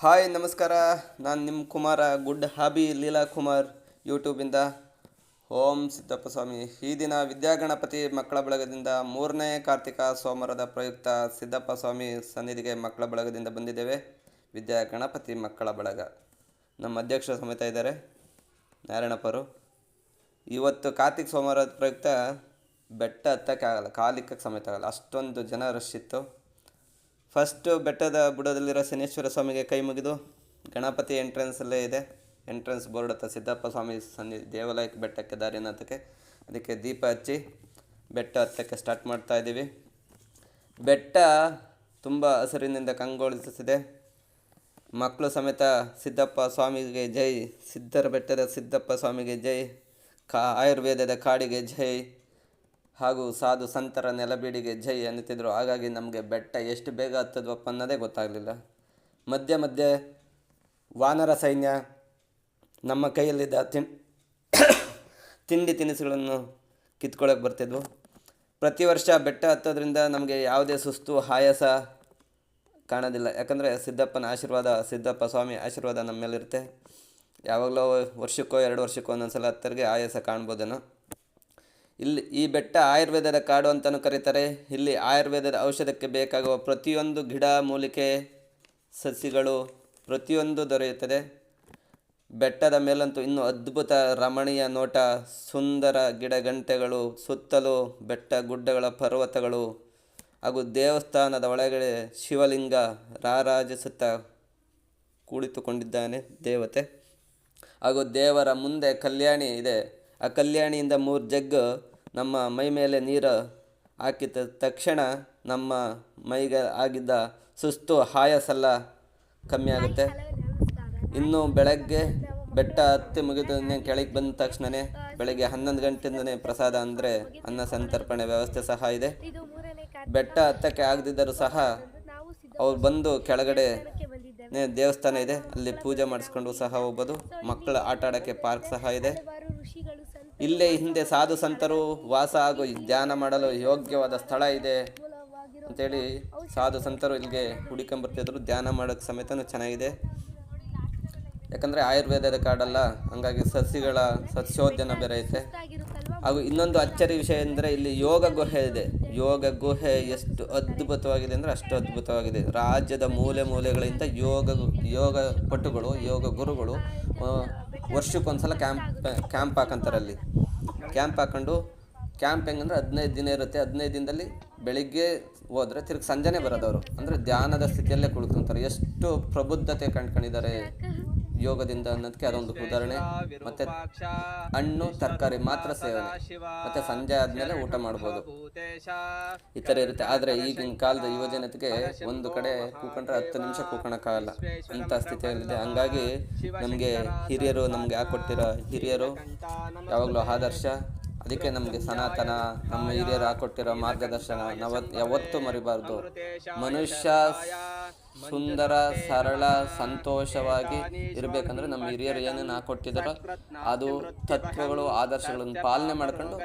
Hi, ನಮಸ್ಕಾರ. ನಾನು ನಿಮ್ಮ ಕುಮಾರ ಗುಡ್ ಹಾಬಿ ಲೀಲಾ ಕುಮಾರ್ ಯೂಟ್ಯೂಬಿಂದ ಓಂ ಸಿದ್ದಪ್ಪ ಸ್ವಾಮಿ. ಈ ದಿನ ವಿದ್ಯಾಗಣಪತಿ ಮಕ್ಕಳ ಬಳಗದಿಂದ ಮೂರನೇ ಕಾರ್ತಿಕ ಸೋಮವಾರದ ಪ್ರಯುಕ್ತ ಸಿದ್ದಪ್ಪ ಸ್ವಾಮಿ ಸನ್ನಿಧಿಗೆ ಮಕ್ಕಳ ಬಳಗದಿಂದ ಬಂದಿದ್ದೇವೆ. ವಿದ್ಯಾಗಣಪತಿ ಮಕ್ಕಳ ಬಳಗ. ನಮ್ಮ ಅಧ್ಯಕ್ಷರು ಸಮೇತ ಇದ್ದಾರೆ. ನಾರಾಯಣಪ್ಪರು. ಇವತ್ತು ಕಾರ್ತಿಕ್ ಸೋಮವಾರದ ಪ್ರಯುಕ್ತ ಬೆಟ್ಟ ಹತ್ತಕ್ಕೆ ಆಗಲ್ಲ, ಕಾಲಿಕ್ಕಕ್ಕೆ ಸಮೇತ ಆಗಲ್ಲ. ಅಷ್ಟೊಂದು ಜನ ರಶ್ ಇತ್ತು. ಫಸ್ಟು ಬೆಟ್ಟದ ಬುಡದಲ್ಲಿರೋ ಶನೇಶ್ವರ ಸ್ವಾಮಿಗೆ ಕೈ ಮುಗಿದು ಗಣಪತಿ ಎಂಟ್ರೆನ್ಸಲ್ಲೇ ಇದೆ. ಎಂಟ್ರೆನ್ಸ್ ಬೋರ್ಡ್ ಹತ್ರ ಸಿದ್ದಪ್ಪ ಸ್ವಾಮಿ ಸನ್ನಿ, ದೇವಾಲಯಕ್ಕೆ ಬೆಟ್ಟಕ್ಕೆ ದಾರಿನಾಥಕ್ಕೆ ಅದಕ್ಕೆ ದೀಪ ಹಚ್ಚಿ ಬೆಟ್ಟ ಹತ್ತಕ್ಕೆ ಸ್ಟಾರ್ಟ್ ಮಾಡ್ತಾ ಇದ್ದೀವಿ. ಬೆಟ್ಟ ತುಂಬ ಹಸಿರಿನಿಂದ ಕಂಗೊಳಿಸುತ್ತಿದೆ. ಮಕ್ಕಳು ಸಮೇತ ಸಿದ್ದಪ್ಪ ಸ್ವಾಮಿಗೆ ಜೈ, ಸಿದ್ಧರ ಬೆಟ್ಟದ ಸಿದ್ದಪ್ಪ ಸ್ವಾಮಿಗೆ ಜೈ, ಕಾ, ಆಯುರ್ವೇದದ ಕಾಡಿಗೆ ಜೈ. ಹಾಗೂ ಸಾಧು ಸಂತರ ನೆಲಬೀಡಿಗೆ ಜೈ ಅನ್ನುತ್ತಿದ್ದರು ಹಾಗಾಗಿ ನಮಗೆ ಬೆಟ್ಟ ಎಷ್ಟು ಬೇಗ ಹತ್ತದ್ವಪ್ಪ ಅನ್ನೋದೇ ಗೊತ್ತಾಗಲಿಲ್ಲ. ಮಧ್ಯೆ ಮಧ್ಯೆ ವಾನರ ಸೈನ್ಯ ನಮ್ಮ ಕೈಯಲ್ಲಿದ್ದ ತಿನ್ ತಿಂಡಿ ತಿನಿಸುಗಳನ್ನು ಕಿತ್ಕೊಳ್ಳೋಕೆ ಬರ್ತಿದ್ವು. ಪ್ರತಿ ವರ್ಷ ಬೆಟ್ಟ ಹತ್ತೋದ್ರಿಂದ ನಮಗೆ ಯಾವುದೇ ಸುಸ್ತು ಆಯಾಸ ಕಾಣೋದಿಲ್ಲ. ಯಾಕಂದರೆ ಸಿದ್ದಪ್ಪನ ಆಶೀರ್ವಾದ, ಸಿದ್ದಪ್ಪ ಸ್ವಾಮಿ ಆಶೀರ್ವಾದ ನಮ್ಮ ಮೇಲಿರುತ್ತೆ ಯಾವಾಗಲೋ ವರ್ಷಕ್ಕೋ, ಎರಡು ವರ್ಷಕ್ಕೋ ಒಂದೊಂದ್ಸಲ ಹತ್ತರಿಗೆ ಆಯಾಸ ಕಾಣ್ಬೋದೇನೋ. ಇಲ್ಲಿ ಈ ಬೆಟ್ಟ ಆಯುರ್ವೇದದ ಕಾಡು ಅಂತಲೂ ಕರೀತಾರೆ. ಇಲ್ಲಿ ಆಯುರ್ವೇದದ ಔಷಧಕ್ಕೆ ಬೇಕಾಗುವ ಪ್ರತಿಯೊಂದು ಗಿಡ, ಮೂಲಿಕೆ, ಸಸಿಗಳು ಪ್ರತಿಯೊಂದು ದೊರೆಯುತ್ತದೆ. ಬೆಟ್ಟದ ಮೇಲಂತೂ ಇನ್ನೂ ಅದ್ಭುತ ರಮಣೀಯ ನೋಟ, ಸುಂದರ ಗಿಡಗಂಟೆಗಳು ಸುತ್ತಲೂ ಬೆಟ್ಟ ಗುಡ್ಡಗಳ ಪರ್ವತಗಳು ಹಾಗೂ ದೇವಸ್ಥಾನದ ಒಳಗಡೆ ಶಿವಲಿಂಗ ರಾರಾಜಿಸುತ್ತಾ ಕುಳಿತುಕೊಂಡಿದ್ದಾನೆ ದೇವತೆ. ಹಾಗೂ ದೇವರ ಮುಂದೆ ಕಲ್ಯಾಣಿ ಇದೆ. ಆ ಕಲ್ಯಾಣಿಯಿಂದ ಮೂರು ಜಗ್ಗು ನಮ್ಮ ಮೈ ಮೇಲೆ ನೀರು ಹಾಕಿದ ತಕ್ಷಣ ನಮ್ಮ ಮೈಗೆ ಆಗಿದ್ದ ಸುಸ್ತು ಆಯಾಸೆಲ್ಲ ಕಮ್ಮಿ ಆಗುತ್ತೆ. ಇನ್ನು ಬೆಳಗ್ಗೆ ಬೆಟ್ಟ ಹತ್ತಿ ಮುಗಿದ ಕೆಳಗೆ ಬಂದ ತಕ್ಷಣವೇ ಬೆಳಗ್ಗೆ ಹನ್ನೊಂದು ಗಂಟೆಯಿಂದನೇ ಪ್ರಸಾದ ಅಂದರೆ ಅನ್ನ ಸಂತರ್ಪಣೆ ವ್ಯವಸ್ಥೆ ಸಹ ಇದೆ. ಬೆಟ್ಟ ಹತ್ತಕ್ಕೆ ಆಗದಿದ್ದರೂ ಸಹ ಅವ್ರು ಬಂದು ಕೆಳಗಡೆ ದೇವಸ್ಥಾನ ಇದೆ. ಅಲ್ಲಿ ಪೂಜೆ ಮಾಡಿಸ್ಕೊಂಡು ಸಹ ಹೋಗ್ಬೋದು ಮಕ್ಕಳ ಆಟ ಆಡೋಕ್ಕೆ ಪಾರ್ಕ್ ಸಹ ಇದೆ. ಇಲ್ಲೇ ಹಿಂದೆ ಸಾಧು ಸಂತರು ವಾಸ ಹಾಗೂ ಧ್ಯಾನ ಮಾಡಲು ಯೋಗ್ಯವಾದ ಸ್ಥಳ ಇದೆ ಅಂತೇಳಿ ಸಾಧು ಸಂತರು ಇಲ್ಲಿಗೆ ಹುಡುಕೊಂಬರ್ತಿದ್ರು ಧ್ಯಾನ ಮಾಡೋಕ್ಕೆ ಸಮೇತನೂ ಚೆನ್ನಾಗಿದೆ. ಯಾಕಂದರೆ ಆಯುರ್ವೇದದ ಕಾಡಲ್ಲ, ಹಂಗಾಗಿ ಸಸ್ಯಗಳ ಸಸ್ಯೋದ್ಯಾನ ಬೇರೆ ಐತೆ. ಹಾಗೂ ಇನ್ನೊಂದು ಅಚ್ಚರಿ ವಿಷಯ ಎಂದರೆ ಇಲ್ಲಿ ಯೋಗ ಗುಹೆ ಇದೆ. ಯೋಗ ಗುಹೆ ಎಷ್ಟು ಅದ್ಭುತವಾಗಿದೆ ಅಂದರೆ ಅಷ್ಟು ಅದ್ಭುತವಾಗಿದೆ. ರಾಜ್ಯದ ಮೂಲೆ ಮೂಲೆಗಳಿಂದ ಯೋಗ ಯೋಗ ಪಟುಗಳು, ಯೋಗ ಗುರುಗಳು ವರ್ಷಕ್ಕೊಂದ್ಸಲ ಕ್ಯಾಂಪ್ ಕ್ಯಾಂಪ್ ಹಾಕಂತಾರೆ ಅಲ್ಲಿ. ಕ್ಯಾಂಪ್ ಹಾಕೊಂಡು ಕ್ಯಾಂಪ್ ಹೆಂಗಂದ್ರೆ ಹದಿನೈದು ದಿನ ಇರುತ್ತೆ. ಹದಿನೈದು ದಿನದಲ್ಲಿ ಬೆಳಿಗ್ಗೆ ಹೋದರೆ ತಿರ್ಗಿ ಸಂಜೆನೇ ಬರೋದವರು. ಅಂದರೆ ಧ್ಯಾನದ ಸ್ಥಿತಿಯಲ್ಲೇ ಕುಳಿತುಕೊಂತಾರೆ ಎಷ್ಟು ಪ್ರಬುದ್ಧತೆ ಕಂಡ್ಕೊಂಡಿದ್ದಾರೆ. ಯೋಗದಿಂದ ಅನ್ನೋದಕ್ಕೆ ಅದೊಂದು ಉದಾಹರಣೆ. ಮತ್ತೆ ಹಣ್ಣು, ತರಕಾರಿ ಮಾತ್ರ ಸೇವನೆ. ಮತ್ತೆ ಸಂಜೆ ಆದ್ಮೇಲೆ ಊಟ ಮಾಡ್ಬೋದು. ಈ ತರ ಇರುತ್ತೆ. ಆದ್ರೆ ಈಗಿನ ಕಾಲದ ಯುವಜನತೆಗೆ ಒಂದು ಕಡೆ ಕೂಕೊಂಡ್ರೆ ಹತ್ತು ನಿಮಿಷ ಕೂಕೊಳಕಾಗಲ್ಲ ಅಂತ ಸ್ಥಿತಿಯಲ್ಲಿದೆ. ಹಂಗಾಗಿ ನಮಗೆ ಹಿರಿಯರು ನಮ್ಗೆ ಯಾಕೆ ಕೊಟ್ಟಿರೋ ಹಿರಿಯರು ಯಾವಾಗಲೂ ಆದರ್ಶ ಅದಕ್ಕೆ ನಮಗೆ ಸನಾತನ, ನಮ್ಮ ಹಿರಿಯರು ಹಾಕೊಟ್ಟಿರೋ ಮಾರ್ಗದರ್ಶನ ಯಾವತ್ತೂ ಮರಿಬಾರ್ದು. ಮನುಷ್ಯ ಸುಂದರ, ಸರಳ, ಸಂತೋಷವಾಗಿ ಇರಬೇಕಂದ್ರೆ ನಮ್ಮ ಹಿರಿಯರು ಏನೇನು ಹಾಕೊಟ್ಟಿದಾರೋ ಅದು ತತ್ವಗಳು, ಆದರ್ಶಗಳನ್ನು ಪಾಲನೆ ಮಾಡ್ಕೊಂಡು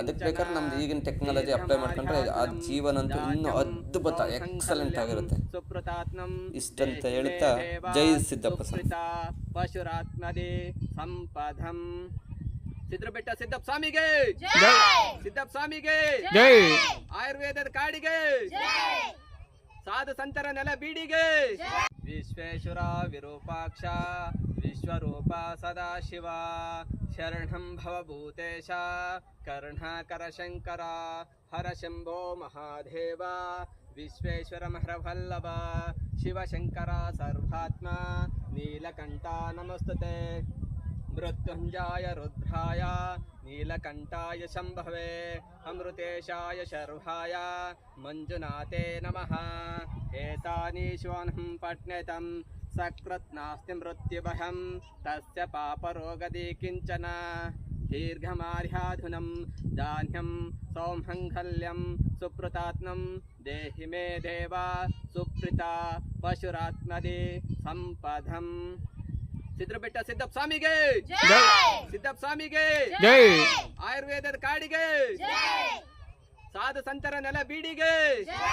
ಅದಕ್ಕೆ ಬೇಕಾದ್ರೆ ನಮ್ದು ಈಗಿನ ಟೆಕ್ನಾಲಜಿ ಅಪ್ಲೈ ಮಾಡ್ಕೊಂಡ್ರೆ ಆ ಜೀವನ ಅಂತೂ ಇನ್ನೂ ಅದ್ಭುತ ಎಕ್ಸಲೆಂಟ್ ಆಗಿರುತ್ತೆ. ಇಷ್ಟಂತ ಹೇಳ್ತಾ ಜೈ ಸಿದ್ದಪ್ಪ ಸಂಪದಂ. ಸಿದ್ರಬೆಟ್ಟ ಸಿದ್ದಪ್ಪ ಸ್ವಾಮಿಗೆ. ಸಿದ್ದಪ್ಪ ಸ್ವಾಮಿಗೆ. ಜೈ! ಆಯುರ್ವೇದದ ಕಾಡಿಗೆ. ಸಾಧು ಸಂತರ ನೆಲ ಬೀಡಿಗೆ. ವಿಶ್ವೇಶ್ವರ ವಿರೂಪಾಕ್ಷ ವಿಶ್ವರೂಪ ಸದಾಶಿವ ಶರಣಂ ಭವಭೂತೇಶ ಕರ್ಣಾಕರ ಶಂಕರ ಹರ ಶಂಭೋ ಮಹಾದೇವ ವಿಶ್ವೇಶ್ವರ ಮಹರವಲ್ಲಭ ಶಿವಶಂಕರ ಸರ್ವಾತ್ಮ ನೀಲಕಂಠ ನಮಸ್ತುತೆ. मृत्युञ्जाय रुद्राय नीलकण्ठाय शम्भवे अमृतेशाय शर्भाय मञ्जुनाथे नमः एतानीश्वनं पठ्यतं सकृत् नास्ति मृत्युभयं तस्य पापरोगति किञ्चन दीर्घमार्याधुनं धान्यं सौमङ्गल्यं सुप्रतात्मं देहि मे देवा सुप्रिता पशुरात्मदे सम्पदम् ಸಿದ್ರಬೆಟ್ಟ ಸಿದ್ದಪ್ಪ ಸ್ವಾಮಿಗೆ. ಸಿದ್ದಪ್ಪ ಸ್ವಾಮಿಗೆ. ಆಯುರ್ವೇದದ ಕಾಡಿಗೆ. ಸಾಧು ಸಂತರ ನೆಲ ಬೀಡಿಗೆ.